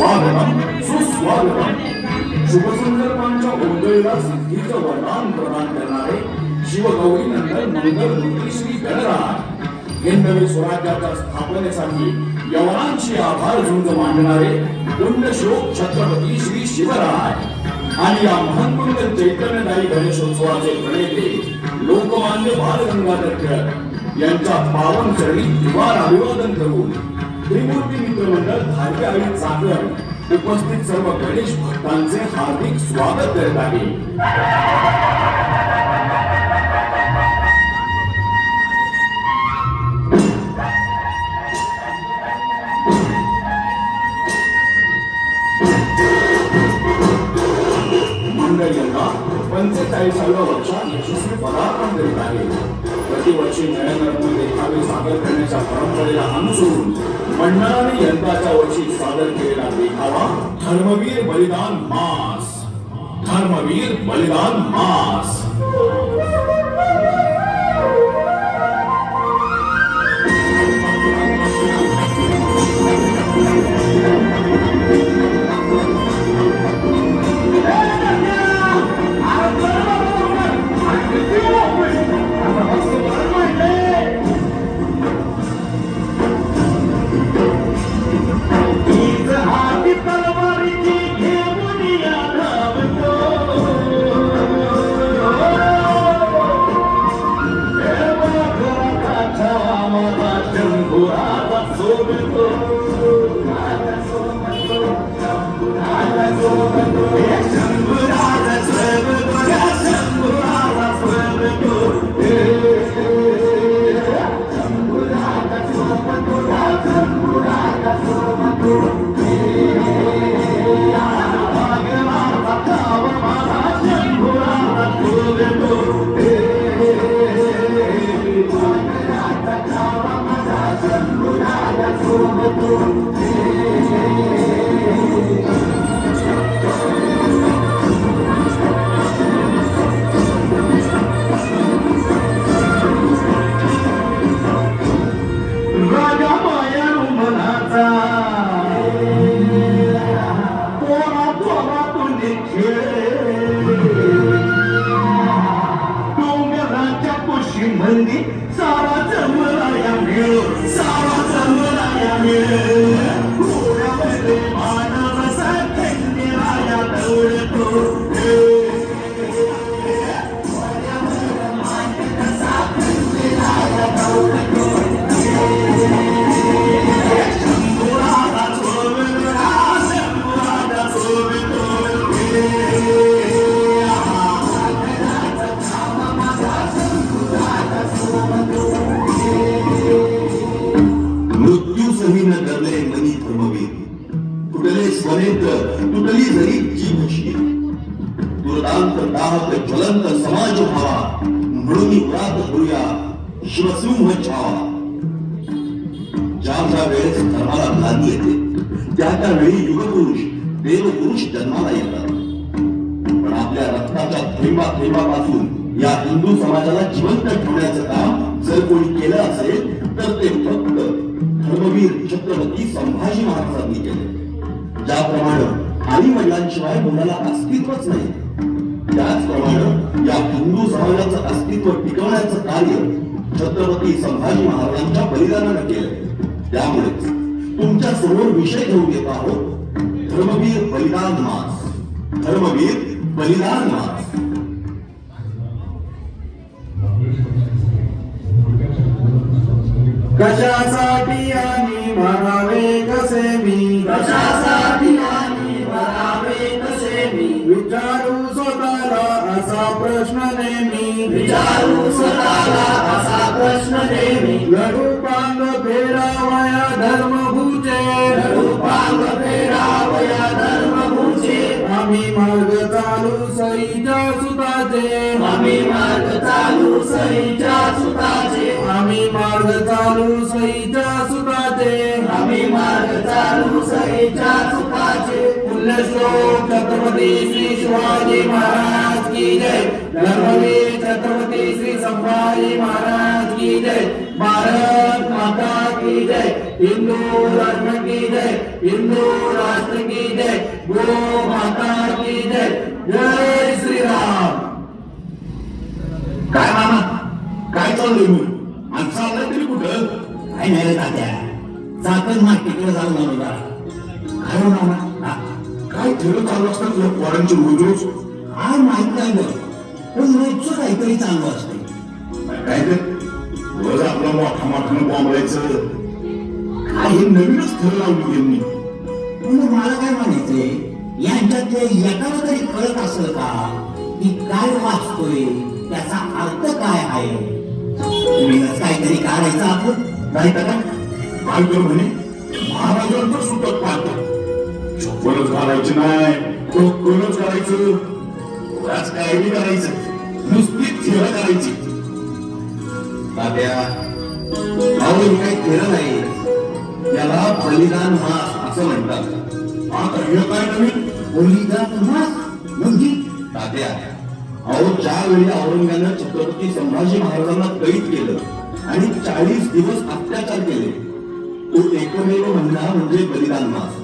स्वागतम सुस्वागतम. शुभसंकल्पांच्या ओंजळीला सिद्धीचं वरदान प्रदान करणारे शिवगौरी नंतर मंगलमूर्ती श्री गणराज. हिंदवी स्वराज्याच्या स्थापनेसाठी यवनांशी आभार झुंज मांडणारे पुण्यश्लोक छत्रपती श्री शिवराय. आणि या महत्त्वपूर्ण चैतन्यदायी गणेशोत्सवाचे प्रणेते लोकमान्य बाल गंगाधर टिळक यांच्या पावन चरणी दिवार अभिवादन करून त्रिमूर्ती मित्रमंडळ धारके आणि चाकण उपस्थित सर्व गणेश भक्तांचे हार्दिक स्वागत करत आहे. मंडळ यंदा पंचेचाळीसाव्या वर्षात यशस्वी पदार्पण करीत आहे. प्रतिवर्षी नयनरत्न देखावे सादर करण्याच्या परंपरेला अनुसरून मंडळाने यंदाच्या वर्षी सादर केलेला देखावा धर्मवीर बलिदान मास. धर्मवीर बलिदान मास. अस्तित्वच नाही. त्याचप्रमाणे या हिंदू समाजाचं अस्तित्व टिकवण्याचं कार्य छत्रपती संभाजी महाराजांच्या बलिदानानं केलं त्यामुळेच तुमच्यासमोर विषय घेऊन येत आहोत. धर्मवीर बलिदान मास. धर्मवीर बलिदान मास. कशासाठी आणि म्हणावे कसे मी? कशासाठी? स्वतःला असा प्रश्न नेहमी. विचारू स्वतःला असा प्रश्न नेहमी. लघुपांग फेरावया धर्मभूचे. लघुपांग फेरावया धर्मभूचे. आम्ही मार्ग चालू सईच्या सुताचे. आम्ही मार्ग चालू सईच्या सुताचे. आम्ही मार्ग चालू सईच्या सुताचे. आम्ही मार्ग चालू सईच्या सुताचे. पुण्यश्लो छत्रपती श्री शिवाजी महाराज की जय। धर्मवीर छत्रपती श्री संभाजी महाराज की जय। भारत माता की जय। हिंदू राष्ट्र की जय। हिंदू राष्ट्र की जय। गो माता की जय। जय श्रीराम। काय मामा? काय चाललंय मग? आणि चाललंय तरी कुठं? काय नाही तात्या चाकण मार्केटला जाऊन आलो जरा. काय हो मामा? काय ठरत चालू असतात तुझ्या पोरांची रोज काय माहीत नाही बघ पण रोजचं काहीतरी चालू असते. काय ते? रोज आपला मोठा मोठा बोंबलायचं काय हे नवीनच ठर लावली त्यांनी. पण मला काय म्हणायचंय? यांच्यात ते एकाला तरी कळत असेल का? की काय वाचतोय? त्याचा अर्थ काय आहे? तुम्हीच काहीतरी काढायचं आपण. नाही का काय? काय म्हणे महाराजांचं सुतक पाहतात. चप्पलच घालायची नाही. कोणच करायचं उगाच काय करायचं. नुसतीच खेळ करायची. तात्या अहो हे काही खेळ नाही. याला बलिदान मास असं म्हणतात. आता हे काय नवीन बलिदान मास म्हणजे? तात्या अहो ज्यावेळी औरंगानं छत्रपती संभाजी महाराजांना कैद केलं आणि चाळीस दिवस अत्याचार केले तो एकमेव म्हणणं म्हणजे बलिदान मास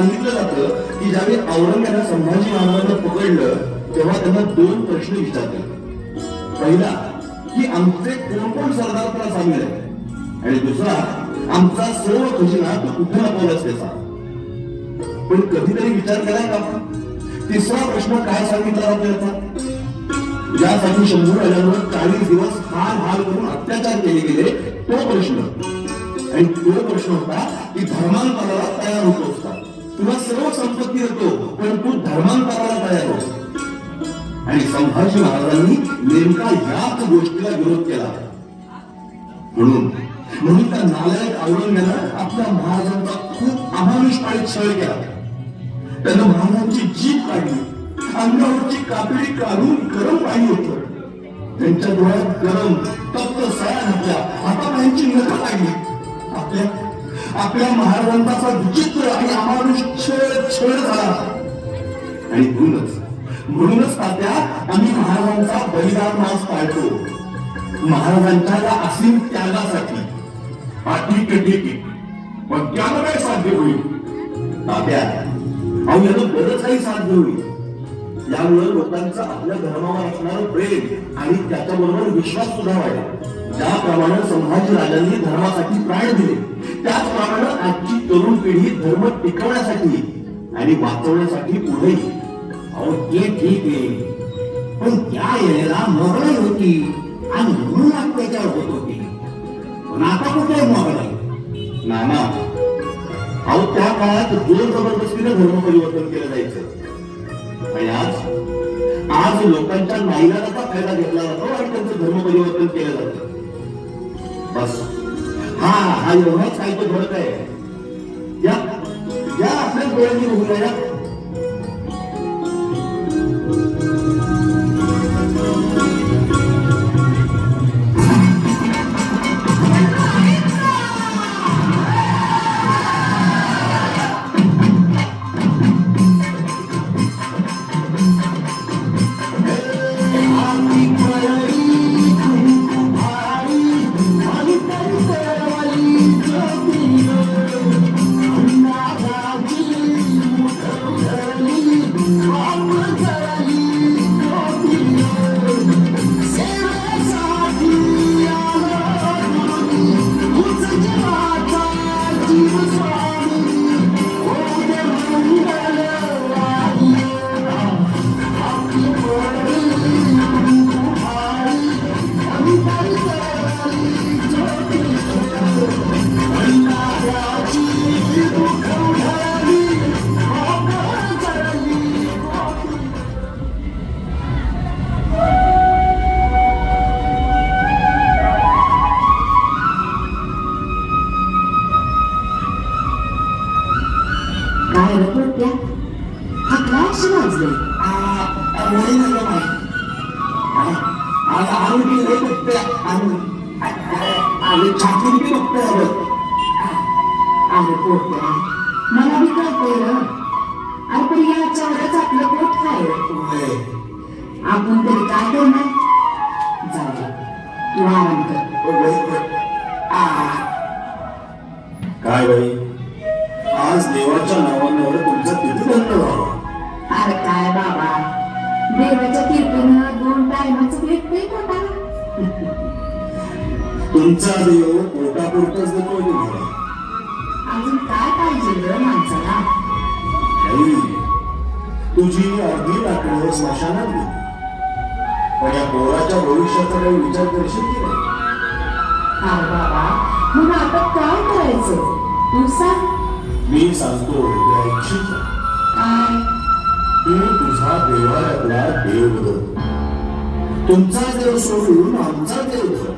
सांगितलं जातं की ज्यावेळी औरंगाबाद संभाजी महाराजांना पकडलं तेव्हा त्यांना दोन प्रश्न विचारले. पहिला की आमचे कोण कोण सरदार तुला सामील आणि दुसरा आमचा सर्व खजिना तू कुठे लपवलास त्याचा? पण कधीतरी विचार केला का? आपण? तिसरा प्रश्न काय सांगितला आपल्याला ज्यासाठी शंभर राजांवर चाळीस दिवस हाल हाल करून अत्याचार केले गेले तो प्रश्न. आणि तो प्रश्न होता की धर्मांतराला तयार होतो तुला सर्व संपत्ती देतो पण तू धर्मांतराला तयार होतो आणि संभाजी महाराजांनी नेमका याच गोष्टीला विरोध केला. म्हणून म्हणून त्या नालायक औरंगाबाद आपल्या महाराजांचा खूप अमानुषपणे छळ केला. त्यानं महाराजांची जीभ काढली अंगावरची कापडी काढून गरम पाणी होत त्यांच्या डोळ्यात गरम तप्त सया घातल्या आता त्यांची नखं काढली. आपल्या आपल्या महाराजांचा विचित्र आणि अमानुष छेड झाला. आणि म्हणूनच म्हणूनच तात्या आम्ही महाराजांचा बलिदान मास पाळतो. महाराजांच्या या असीम त्यागासाठी. हा ठीक पण त्याला काय साध्य होईल? तात्या अहो यानं बरंच काही साध्य होईल. यामुळे लोकांचं आपल्या धर्मावर असणारं प्रेम आणि त्याच्याबरोबर विश्वास सुद्धा वाढला. ज्याप्रमाणे संभाजी राजांनी धर्मासाठी प्राण दिले. त्याचप्रमाणे आजची तरुण पिढी धर्म टिकवण्यासाठी आणि वाचवण्यासाठी पुढे अहो ते ठीक आहे. पण त्या येण्याला मोगलाई होती आणि म्हणून अत्याचार होत होते. पण आता कुठे मोगलाई नाना अहो त्या काळात जोर जबरदस्तीने धर्म परिवर्तन केलं जायचं. आणि आज आज लोकांच्या नाईलाजाचा फायदा घेतला जातो आणि त्यांचं धर्म परिवर्तन केलं जातं. बस हा हा एवढाच काही तो फरक आहे या या आपल्या डोळ्यांनी बघूया या काय वेळ स्मशानात गेले. पण या पोराच्या भविष्याचा काही विचार करशील की नाही. मग आता काय करायचं? मी सांगतो काय? तू तुझा देवाऱ्यातला देव धर तुमचा देव सोडून आमचा देव धर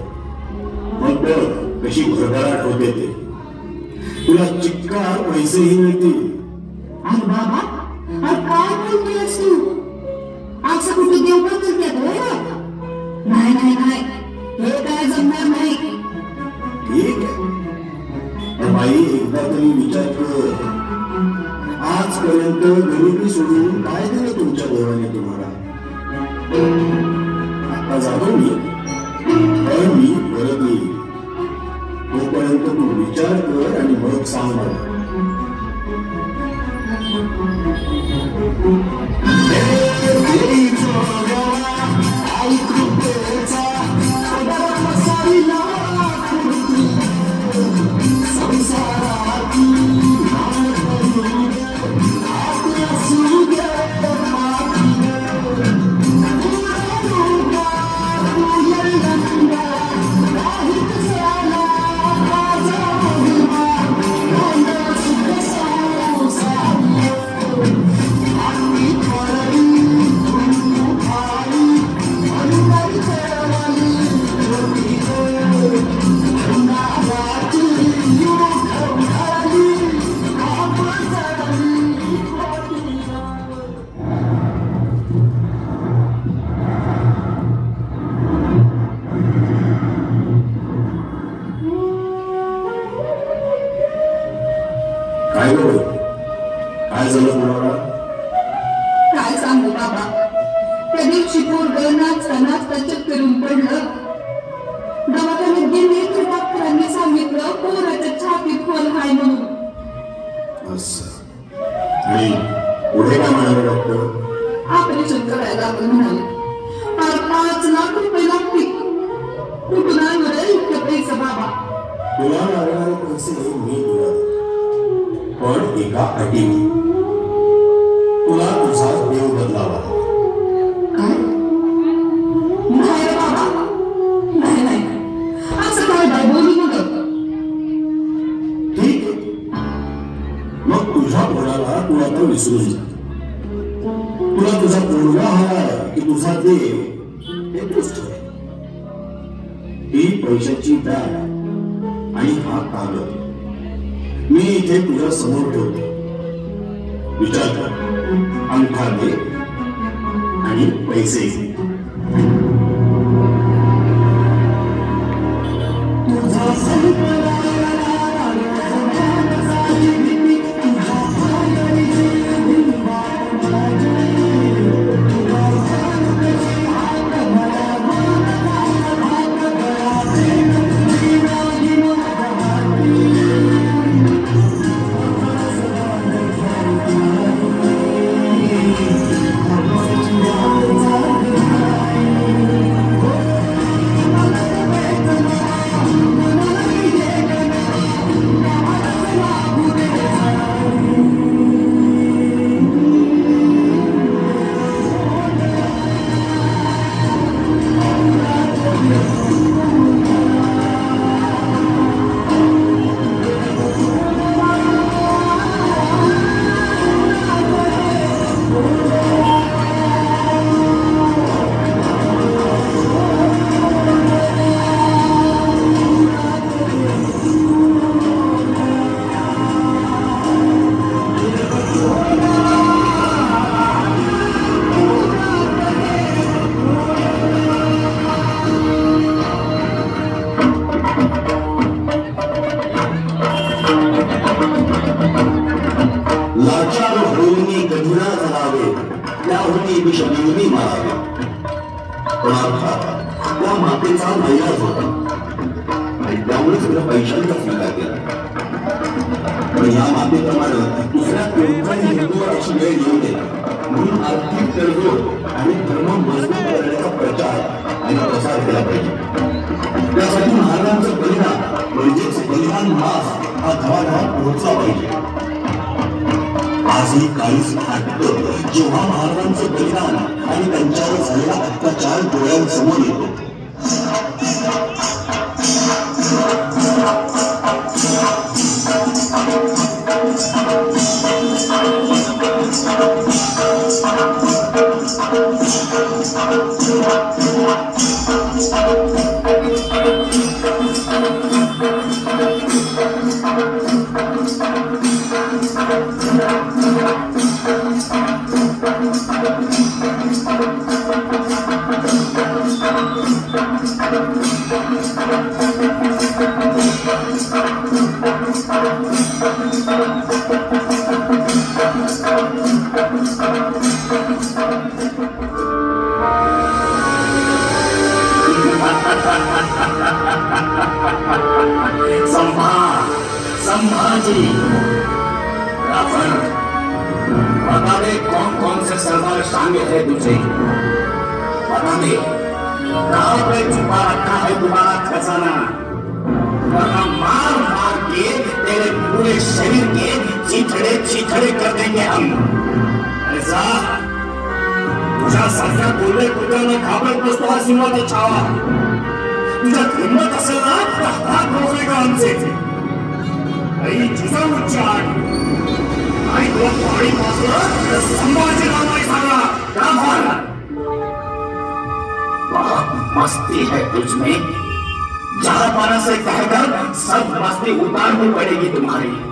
मग बघ कशी भरभराट होते ते. तुला चिक्कार पैसेही मिळतील. काहीतरी विचार करू आजपर्यंत गरिबी सोडून काय दिलं तुमच्या देवाने तुम्हाला? आता जातो मी. पण मी परत येईल तोपर्यंत तू विचार कर आणि मग सांग मला Mm-hmm. easy. एवढंच तुला पैशांचा पण या मातेप्रमाणे दुसऱ्या वेळ येऊ दे म्हणून आर्थिक तडजोड आणि धर्म मजबूत करण्याचा प्रचार आणि प्रसार केला पाहिजे. त्यासाठी महाराजांचा बलिदान म्हणजेच बलिदान मास हा धवाधवा पोहोचला पाहिजे. आजही काहीच हटत जेव्हा महाराजांचं बलिदान आणि त्यांच्यावर झालेला अत्याचार डोळ्यांसमोर येतो घाबरत नसतो हा सिंहाचा छावा. हिंमत असेल ना, तर हात रोखले का आमचे. आई तुला पाणी तर संभाजी नावाने सांगा. बहुत मस्ती है तुझमें जहाँ पाना से कहकर सब मस्ती उतारनी पड़ेगी तुम्हारी.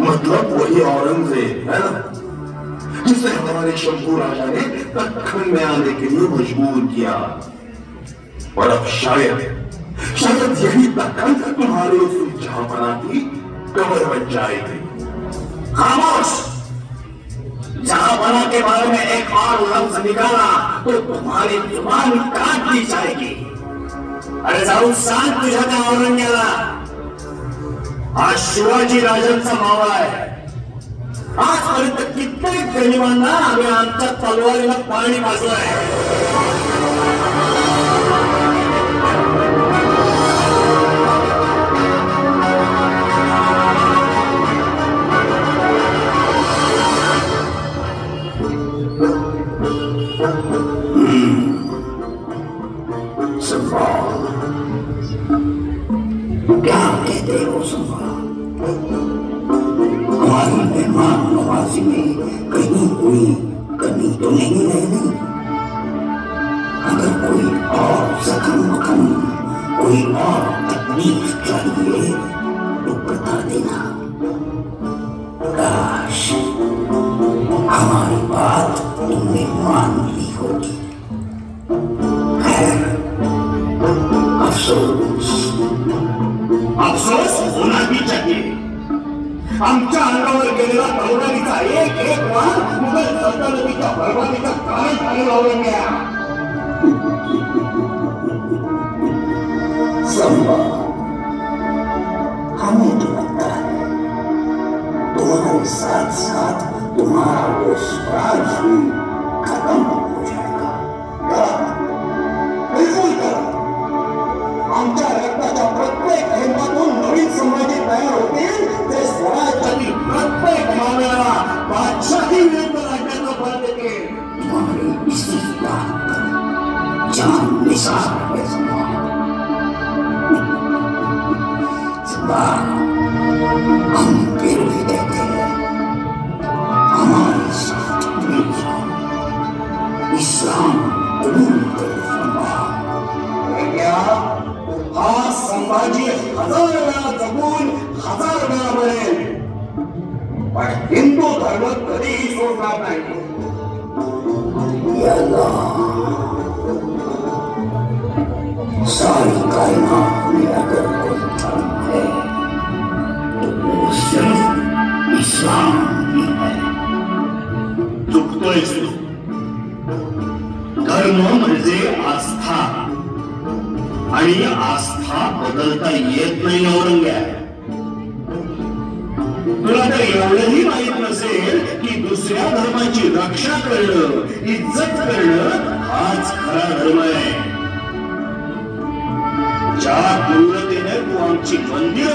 मतलब वही औरंगज़ेब, है ना, जिसे हमारे शंभू राजा ने दक्खन में आने के लिए मजबूर किया। और अब शायद शायद यही दक्खन तुम्हारे उस जहापना की कबर बन जाएगी। खामोश! जहाँ के बारे में एक और लफ्ज निकाला तो तुम्हारी ज़ुबान काट दी जाएगी। अरे जाऊन सांग तुझ्या त्या आज हा शिवाजी राजांचा मावळा आहे. आजपर्यंत कित्येक गरिबांना आम्ही आमच्या तलवारीला पाणी पाजलं आहे नवाजी में कहीं कोई कमी तो नहीं रह गई अगर कोई और जख्म वखम कोई और तकलीफ़ चाहिए तो बता देना। काश हमारी बात तुमने मान ली होती। खैर, अफसोस। अफसोस होना भी चाहिए। आमच्या अंगावर गेलेला तलवारीचा एक एक वार मुघल सल्तनतीच्या बर्बादीचा कारण ठरलं औरंग्या संभव. हमें तो लगता है तुम्हारे साथ साथ तुम्हारा वो स्वराज भी खत्म हो जाए संभाजी हजार वेळा जगून हजार वेळा मरेल पण हिंदू धर्म कधीही सोडणार नाही सारी धर्म येत नाही औरंग्या तुला तर एवढंही माहीत नसेल की दुसऱ्या धर्माची रक्षा करणं इज्जत करणं हाच खरा धर्म आहे. ज्या क्रूरतेने तू आमची मंदिर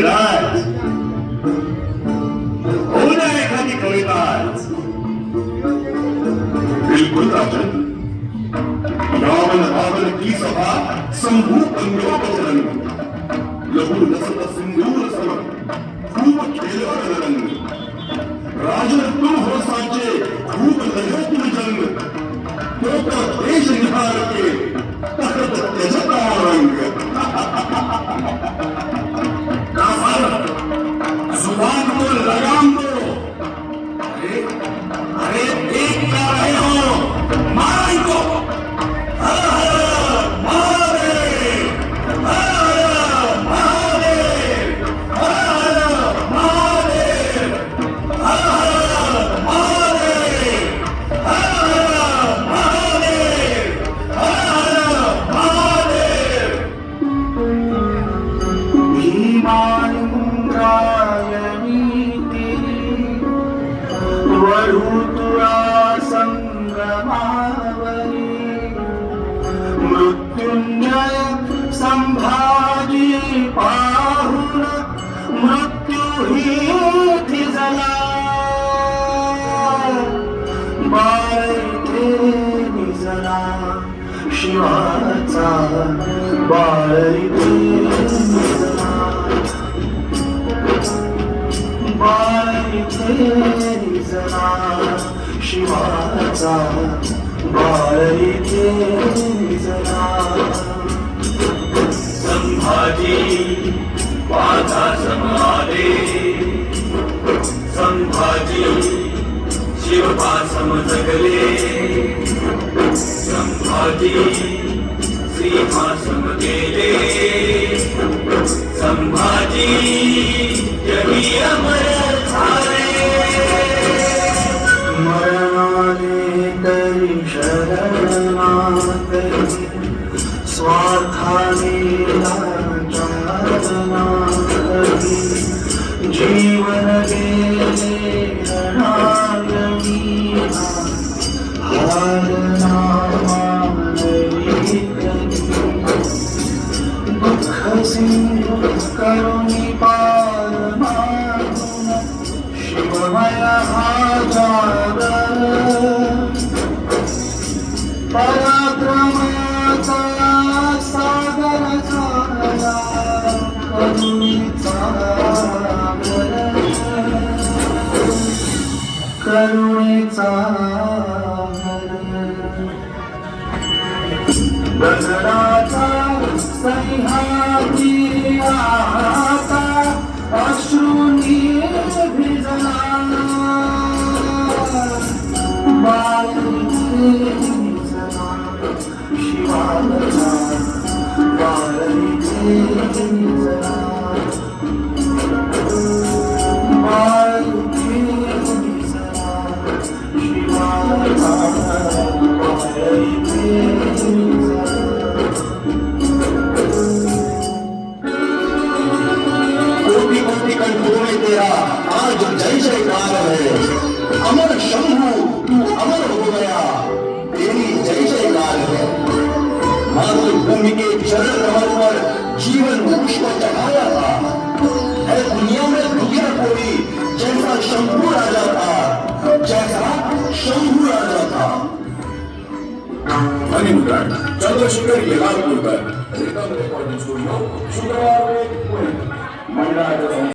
राज. होऊ द्या एखादी कविता आज. बिलकुल राजन. रावण रावण की सभा संभू पंगोपचरण लघु नसत सिंधूर सम खूप खेळ रंग राजन शिवाचा बाळते निजला संभाजी माझा समाले संभाजी शिवबा समजगले संभाजी भाषण केले संभाजी जगी अमर झाले. मरणाने तरी शरणात स्वार्थाने जीवन गेले करुणी पार मागुन शिवमय हा पराक्रमाचा सागर झाला करुणीचा सागर करुणेचा 经历。